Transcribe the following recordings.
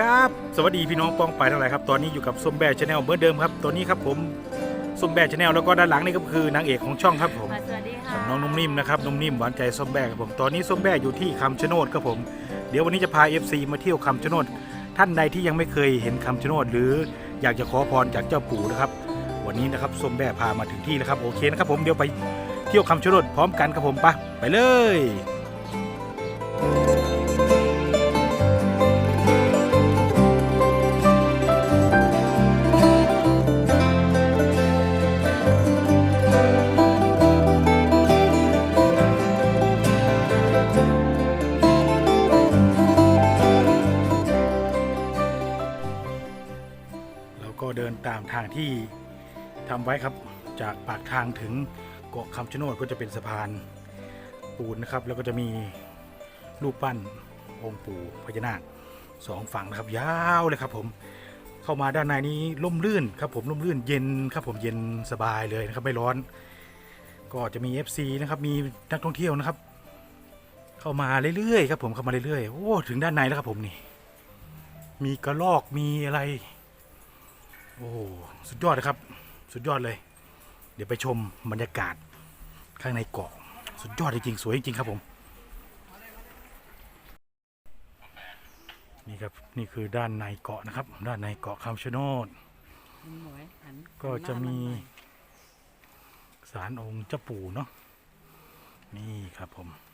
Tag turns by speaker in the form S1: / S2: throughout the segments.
S1: ครับ สวัสดีพี่น้องปองไปายทั้งหลายครับ ตอนนี้อยู่กับส้มแบชาแนลเหมือนเดิมครับตัวนี้ครับผมส้มแบชาแนลแล้วก็ด้านหลังนี่ก็คือนางเอกของช่องครับผม
S2: ค่ะสวัสดีค่ะ
S1: กับน้องนุ่มนิ่มนะครับนุ่มนิ่มหวานใจส้มแบครับผม ตอนนี้ส้มแบอยู่ที่คำชะโนดครับผม เดี๋ยววันนี้จะพา FC มาเที่ยวคำชะโนด ท่านใดที่ยังไม่เคยเห็นคำชะโนด หรืออยากจะขอพรจากเจ้าปู่นะครับ วันนี้นะครับส้มแบพามาถึงที่แล้วครับ โอเคนะครับผม เดี๋ยวไปเที่ยวคำชะโนดพร้อมกันครับผมไปะไปเลยามทางที่ทำไว้ครับจากปากทางถึงเกาะคำชะโนดก็จะเป็นสะพานปูนนะครับ แล้วก็จะมีรูปปั้นองค์ปู่พญานาคสองฝั่งนะครับ ยาวเลยครับ ผมเข้ามาด้านในนี้ร่มรื่นครับ ผมร่มรื่นเย็นครับ ผมเย็นสบายเลยนะครับไม่ร้อน ก็จะมี FC นะครับมีนักท่องเที่ยวนะครับ เข้ามาเรื่อยๆครับ ผมเข้ามาเรื่อยๆโอ้ถึงด้านในแล้วครับผมนี่มีกระลอกมีอะไร โอ้โหสุดยอดนะครับ สุดยอดเลย เดี๋ยวไปชมบรรยากาศข้างในเกาะ สุดยอดจริงๆสวยจริงๆครับผม นี่ครับนี่คือด้านในเกาะนะครับ ด้านในเกาะคำชะโนดก็จะมี
S2: หันหน้าาหน่อย
S1: ศาลองค์เจ้าปู่เนาะนี่ครับผม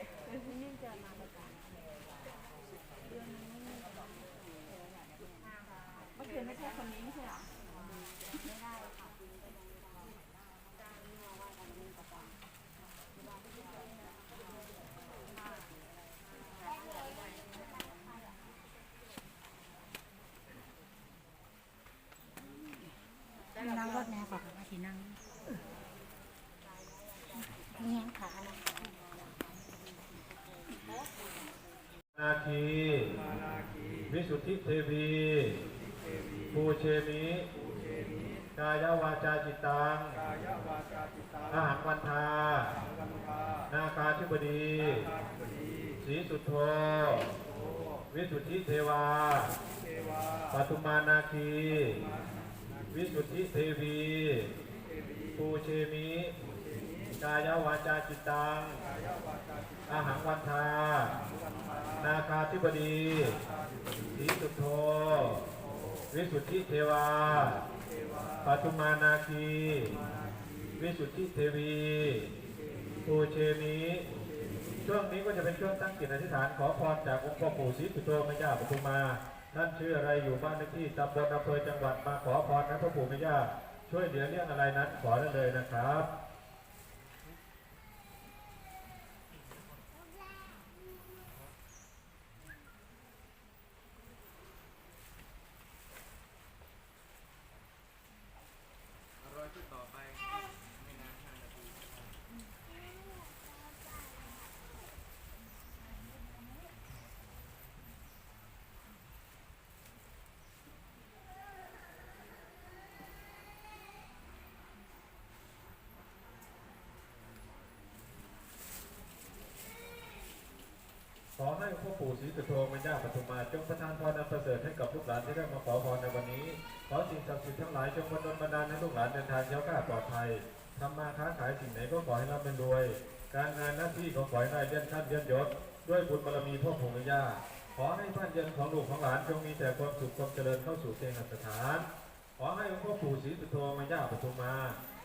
S3: คือมากเลยเมื่อคืนไม่ใช่คนนี้ไม่ใช่เหรอ
S2: นั่งรถแม่ก่อนค่ะที่นั่งนี่ยขานะ
S4: นาคีวิสุทธิเทวีภูเชมิกายวาจาจิตตังอาหารวันทา นาคาธิบดีสีสุทโธ วิสุทธิเทวาปทุมานาคี วิสุทธิเทวี ภูเชมิ กายวาจาจิตตัง อาหารวันทา นาคาธิบดีสีสุโธ วิสุทธิเทวา ปัทุมานาคี วิสุทธิเทวีภูเชมิช่วงนี้ก็จะเป็นช่วงตั้งจิตอธิษฐานขอพรจากองค์พ่อปู่ศรีสุโธแม่ย่าปทุมมาท่านชื่ออะไรอยู่บ้านเลขที่ตำบลอำเภอจังหวัดมาขอพรนะพ่อปู่แม่ย่าช่วยเหลือเรื่องอะไรนั้นขอได้เลยนะครับ ขอให้ พ่อปู่ศรีสุโธม่ย่าปฐุมมาจงประทานพรอันประเสริฐให้กับลูกหลานที่ได้มาขอพรในวันนี้ ขอสิ่งศักดิ์สิทธิ์ทั้งหลายจงบันดลบันดาลให้ลูกหลานเดินทางแคล้วคลาปลอดภัยทำมาค้าขายสิ่งไหนก็ขอให้ร่ำเป็นรวย การงานหน้าที่ก็ขอให้ได้เลื่อนขั้นเลื่อนยศ ด้วยบุญบารมีพ่อปู่ม่ย่าขอให้บ้านเรือนของลูกของหลานจงมีแต่ความสุขความเจริญเข้าสู่เกณฑ์สถาน ขอให้พ่อปู่ศรีสุโธม่ย่าปฐุมมา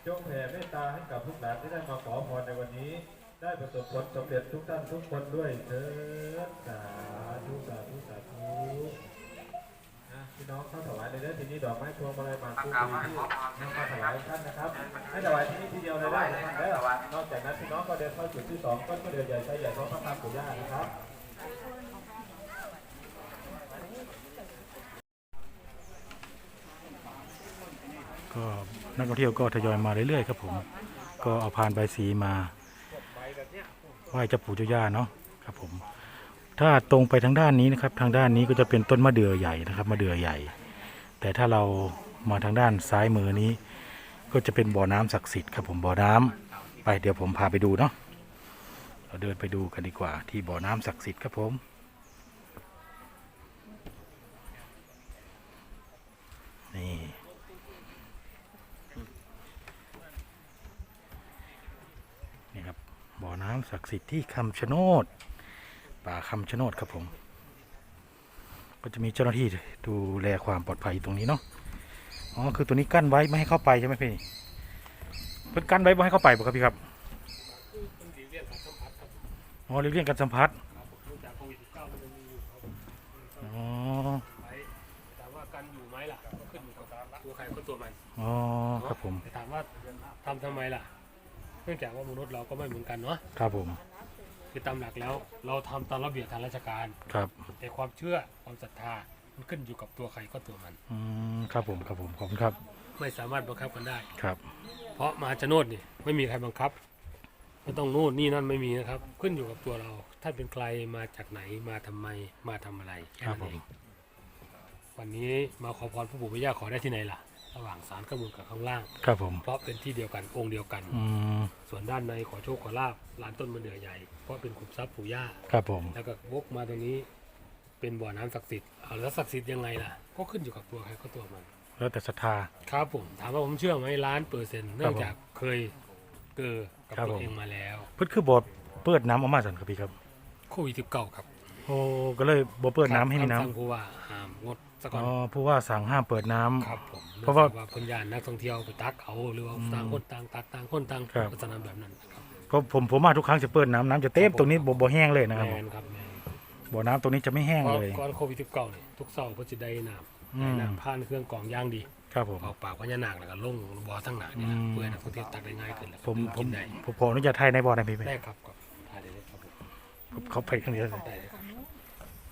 S4: จงแผ่เมตตาให้กับลูกหลานที่ได้มาขอพรในวันนี้ ได้ประสบผลสำเร็จทุกท่านทุกคนด้วยเถิดสาธุสาธุสาธุนะพี่น้องเข้าถวายเลยเด้อทีนี้ดอกไม้พวงมาลัยมากพลูที่นำมาถวายท่านนะครับให้ถวายที่นี่ทีเดียวเลยได้นะครับเด้อนอกจากนั้นพี่น้องก็เดินเข้าจุดที่สองก็เดินใหญ่ใช้ใหญ่เพราะพระธรรมปู่ย่านะครับ
S1: ก็นักท่องเที่ยวก็ทยอยมาเรื่อยๆครับผม ก็เอาพานใบสีมา ไหว้เจ้าปู่เจ้าย่าเนาะครับผมถ้าตรงไปทางด้านนี้นะครับ ทางด้านนี้ก็จะเป็นต้นมะเดื่อใหญ่นะครับมะเดื่อใหญ่ แต่ถ้าเรามาทางด้านซ้ายมือนี้ ก็จะเป็นบ่อน้ำศักดิ์สิทธิ์ครับผมบ่อน้ำไปเดี๋ยวผมพาไปดูเนาะเราเดินไปดูกันดีกว่า ที่บ่อน้ำศักดิ์สิทธิ์ครับผม นี่นี่ครับบ่อน้ำ ศักดิ์สิทธิ์ที่คำชะโนดป่าคำชะโนดครับผม ก็จะมีเจ้าหน้าที่ดูแลความปลอดภัยตรงนี้เนาะอ๋อคือตัวนี้กั้นไว้ไม่ให้เข้าไปใช่ไหมพี่เพิ่นกั้นไว้ไม่ให้เข้าไปป่ะครับพี่ครับอ๋อเรื่องการสัมผัสอ๋อ
S5: ถามว่ากันอยู่ไหมล่ะก็ขึ้นอยู่กับตัวใครก็ตัวมัน
S1: อ๋อครับผม
S5: แต่ถามว่าทำทำไมล่ะ เนื่องจากว่ามนุษย์เราก็ไม่เหมือนกันเนาะ
S1: ครับผม
S5: คือตามหลักแล้ว เราทำตามระเบียบทางราชการ
S1: ครับ
S5: แต่ความเชื่อความศรัทธามันขึ้นอยู่กับตัวใครก็ตัวมัน
S1: อืมครับผมครับผมขอบคุณครับ
S5: ไม่สามารถบังคับกันได้
S1: ครับ
S5: เพราะมหาชนดนี่ไม่มีใครบังคับไม่ต้องนู่นนี่นั่นไม่มีนะครับ ขึ้นอยู่กับตัวเราท่านเป็นใครมาจากไหนมาทำไมมาทำอะไรแค่
S1: ครับ
S5: นั้น
S1: ผม
S5: เองวันนี้มาขอพรพระปู่พระย่าขอได้ที่ไหนล่ะ ระหว่างสารข้างบนกับข้างล่าง
S1: ครับผม
S5: เพราะเป็นที่เดียวกันองค์เดียวกัน
S1: อืม
S5: ส่วนด้านในขอโชคขอลาบลานต้นมะเดื่อใหญ่เพราะเป็นขุมทรัพย์ปู่ย่า
S1: ครับผม
S5: แล้วก็วกมาตรงนี้ เป็นบ่อน้ำศักดิ์สิทธิ์เอาแล้วศักดิ์สิทธิ์ยังไงล่ะ ก็ขึ้นอยู่กับตัวใครก็ตัวมัน
S1: แล้วแต่ศรัทธา
S5: ครับผมถามว่าผมเชื่อไหมล้านเปอร์เซ็นต์เนื่องจากเคยเกิดกับ
S1: ครับ
S5: ตัว
S1: ผม
S5: เองมาแล้ว
S1: เพิ่นคือบอดเปิดน้ำออกมาสั่นครับพี่ครับ
S5: โควิดสิบเก้าครับ
S1: โอ้ก็เลยบ่เปิดน้ำให้มีน้
S5: คำสั่งผู้ว่าห้ามงด สะำก่อน
S1: อ๋อผู้ว่าสั่งห้ามเปิดน้ำ
S5: ครับผม
S1: เพราะว่า
S5: นื่องจากว่าเพนยานนักท่องเที่ยวไปตักเอาหรือว่าต่างคนต่างตักต่างคนต่าง
S1: ครับ
S5: ลักษณะแบบนั้นนะครับ
S1: เพราะผมผมมาทุกครั้งจะเปิดน้ำน้ำจะเต็มตรงนี้บ่บ่แห้งเลยนะครับ
S5: แมนครับแมน
S1: บ่อน้ำตรงนี้จะไม่แห้ง
S5: เพราะ
S1: เลย
S5: ก่อนโควิดสิบเก้าเนี่ยทุกเสาร์เพื่อจะได้น้ำ
S1: อื
S5: ได้
S1: ม
S5: น้ำผ่านเครื่องกรองย่างดี
S1: ครับผม
S5: ออกปากพญานาคแล้วก็ลงบ่อทั้งหนานี่นะ
S1: อืม
S5: เพื่อให้นักท่องเที่ยวตักได้ง่ายขึ้นแล้วก็
S1: ผมผ
S5: กิ
S1: ม
S5: นได้
S1: ผมขออนุญาตถ่ายในบ่อได้ไหมพี่
S5: ได้ครับครับถ่ายได้เลยครับผม
S1: ผมเขาไปข้างนี้เลย
S5: ได้เลยครับ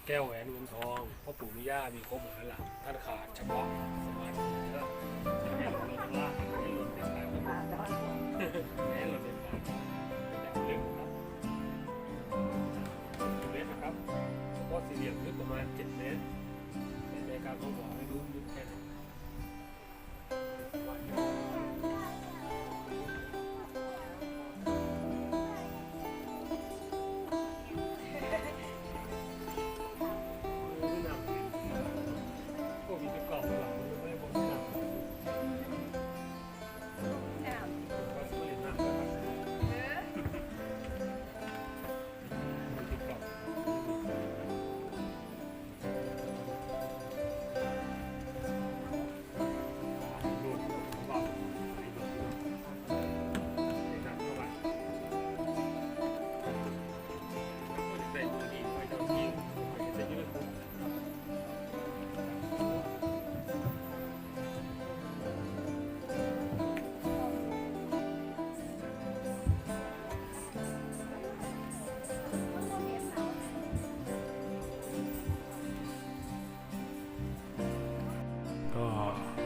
S5: แก้วแหวนเงินทองพ่อปู่มิย่ามีครบหมดแล้วล่ะท่านขาดเฉพาะสมาธิเยอะให้หล่นลงล่างให้หล่นเป็นสายพันธุ์ให้หล่นเป็นสายพันธุ์แต่ลึกครับเมตรนะครับเฉพาะสี่เหลี่ยมลึกประมาณ 7 เมตรในการทดสอบ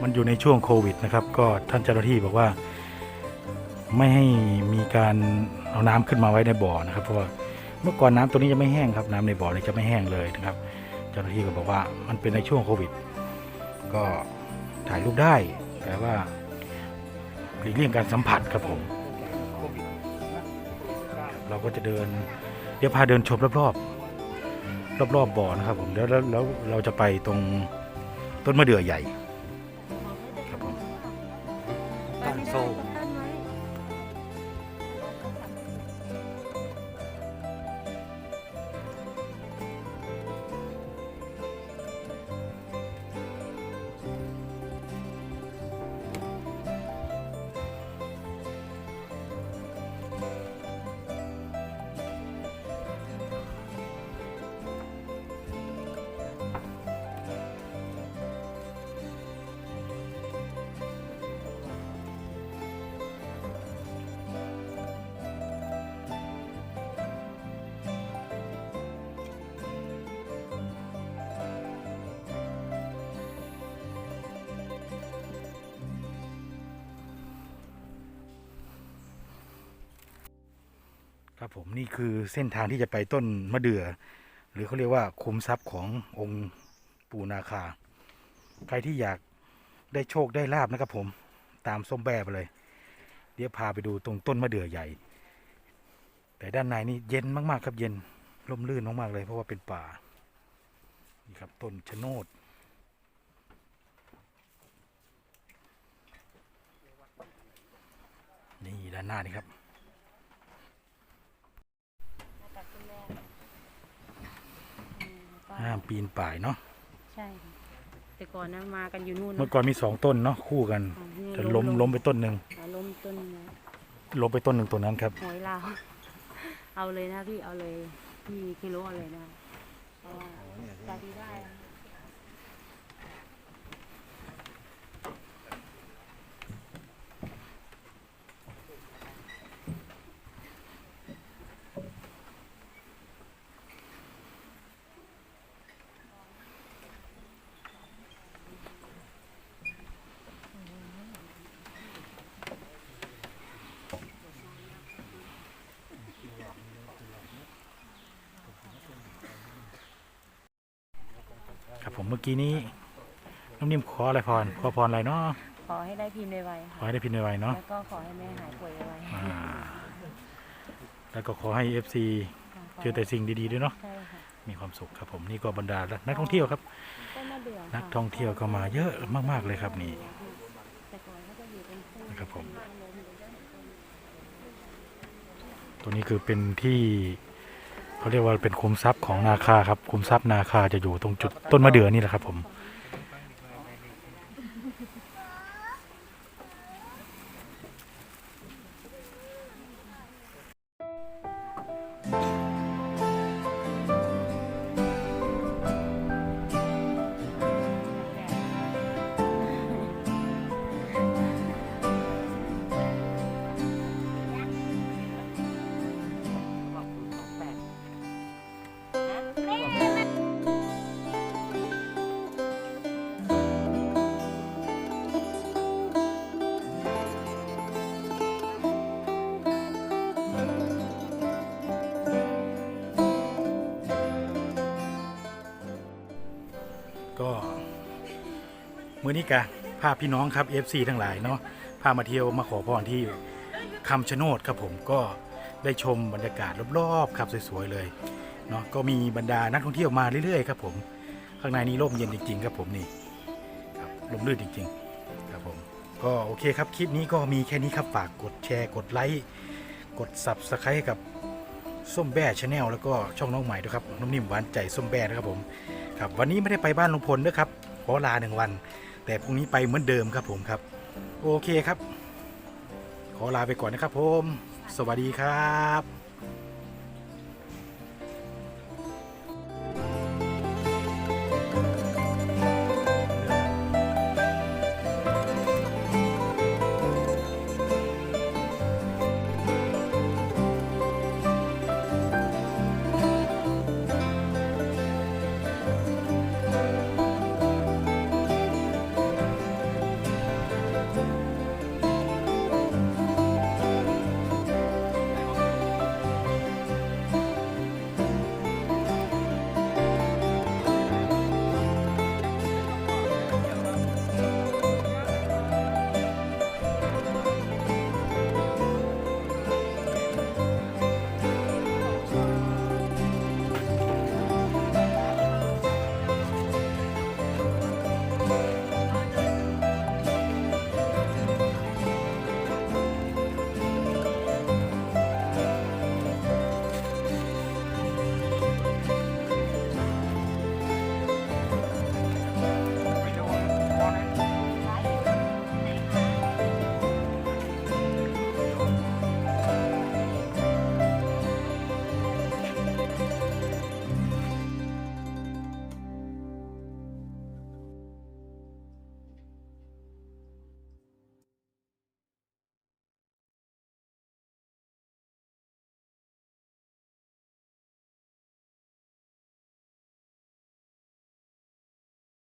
S1: มันอยู่ในช่วงโควิดนะครับ ก็ท่านเจ้าหน้าที่บอกว่า ไม่ให้มีการเอาน้ำขึ้นมาไว้ในบ่อนะครับ เพราะว่าเมื่อก่อนน้ำตัวนี้จะไม่แห้งครับ น้ำในบ่อเนี่ยจะไม่แห้งเลยนะครับ เจ้าหน้าที่ก็บอกว่ามันเป็นในช่วงโควิด ก็ถ่ายรูปได้ แต่ว่าหลีกเลี่ยงการสัมผัสครับผม เราก็จะเดิน เดี๋ยวพาเดินชมรอบๆรอบๆบ่อนะครับผมแล้วแล้วเราจะไปตรงต้นมะเดื่อใหญ่ ครับผมนี่คือเส้นทางที่จะไปต้นมะเดื่อหรือเขาเรียกว่าคุมทรัพย์ขององค์ปูนาคา ใครที่อยากได้โชคได้ลาบนะครับผมตามส้มแบไปเลย เดี๋ยวพาไปดูตรงต้นมะเดื่อใหญ่ แต่ด้านในนี่เย็นมากๆครับเย็นร่มรื่นมากๆเลย เพราะว่าเป็นป่านี่ครับต้นชะโนดนี่ด้านหน้านี่ครับ
S2: มาจากคุณแม่อืมก็
S1: ห้ามปีนป่ายเนาะ
S2: ใช่ค่ะแต่ก่อนนะมากันอยู่นู่น
S1: เมื่อก่อนมีสองต้นเนาะคู่กัน
S2: อ๋อนู่น
S1: จะล้มล้มไปต้นหนึ่ง
S2: อ๋อล้มต้นนะ
S1: ล้มไปต้นหนึ่งตัวนั้นครับ
S2: หวยลาว เอาเลยนะพี่เอาเลยพี่กิโลเอาเลยนะเพราะว่าจะดีได้อะ
S1: ผมเมื่อกี้นี้น้องนิ่มขออะไรพรขอพรอะไรเนาะ
S2: ขอให้ได้พิมพ์ไวๆ
S1: ขอ
S2: ค่ะ
S1: ให้ได้พินไวๆเนาะ
S2: แล้วก็ขอให้แม่หายป่วยไว
S1: อ่าแล้วก็ขอให้ FC
S2: ๆค่ะ
S1: เจอแต่สิ่งดีๆด้วยเนาะ
S2: ใช่ค่ะ
S1: มีความสุขครับผมนี่ก็บรรดานักท่องเที่ยวครับ
S2: ต้นมะเดื่อ
S1: นัก
S2: ค่ะ
S1: ท่องเที่ยวก็มาเยอะมากๆเลยครับนี่
S2: แต่ก่อนเขาจะอยู่เป็นคู่
S1: นะครับผม ตัวนี้คือเป็นที่ เขาเรียกว่าเป็นคุมทรัพย์ของนาคาครับคุมทรัพย์นาคาจะอยู่ตรงจุดต้นมะเดื่อนี่แหละครับผม มื้อนี้กะพาพี่น้องครับ FC ทั้งหลายเนาะพามาเที่ยวมาขอพรที่คำชะโนดครับผมก็ได้ชมบรรยากาศรอบๆครับสวยๆเลยเนาะก็มีบรรดานักท่องเที่ยวมาเรื่อยๆครับผมข้างในนี้ร่มเย็นจริงๆครับผมนี่ครับลมลื่นจริงๆครับผมก็โอเคครับคลิปนี้ก็มีแค่นี้ครับฝากกดแชร์กดไลค์กด Subscribe กับส้มแบ่ชาแนลแล้วก็ช่องน้องใหม่ด้วยครับน้องนิ่มหวานใจส้มแบ่นะครับผมครับวันนี้ไม่ได้ไปบ้านลุงพลด้วยครับขอลาหนึ่งวัน แต่พรุ่งนี้ไปเหมือนเดิมครับผมครับ โอเคครับ ขอลาไปก่อนนะครับผม สวัสดีครับ